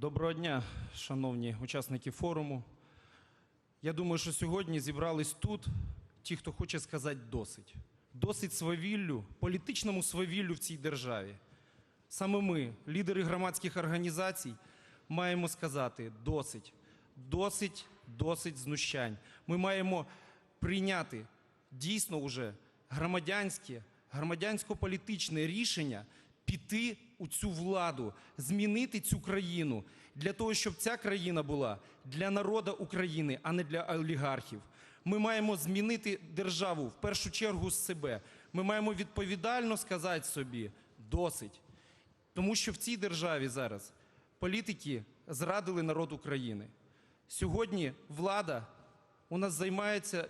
Доброго дня, шановні учасники форуму. Я думаю, що сьогодні зібрались тут ті, хто хоче сказати досить. Досить свавіллю, політичному свавіллю в цій державі. Саме ми, лідери громадських організацій, маємо сказати досить, досить, досить знущань. Ми маємо прийняти дійсно уже громадянське, громадянсько-політичне рішення піти у цю владу, змінити цю країну для того, щоб ця країна була для народу України, а не для олігархів. Ми маємо змінити державу в першу чергу з себе. Ми маємо відповідально сказати собі досить. Тому що в цій державі зараз політики зрадили народ України. Сьогодні влада у нас займається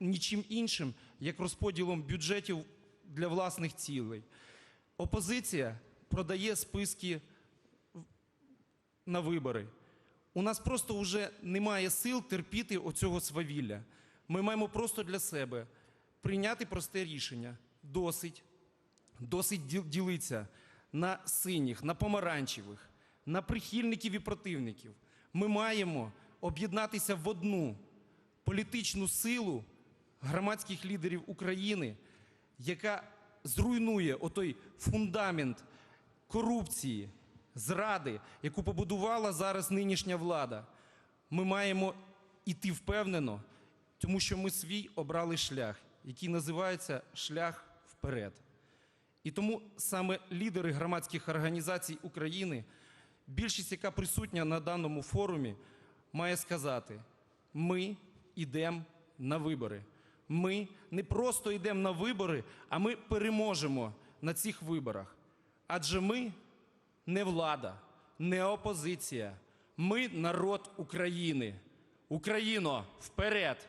нічим іншим, як розподілом бюджетів для власних цілей. Опозиція продає списки на вибори. У нас просто вже немає сил терпіти оцього свавілля. Ми маємо просто для себе прийняти просте рішення. Досить. Досить діл- ділитися на синіх, на помаранчевих, на прихильників і противників. Ми маємо об'єднатися в одну політичну силу громадських лідерів України, яка зруйнує отой фундамент корупції, зради, яку побудувала зараз нинішня влада. Ми маємо іти впевнено, тому що ми свій обрали шлях, який називається шлях вперед. І тому саме лідери громадських організацій України, більшість, яка присутня на даному форумі, має сказати: ми йдемо на вибори. Ми не просто йдемо на вибори, а ми переможемо на цих виборах. Адже ми не влада, не опозиція. Ми народ України. Україно, вперед!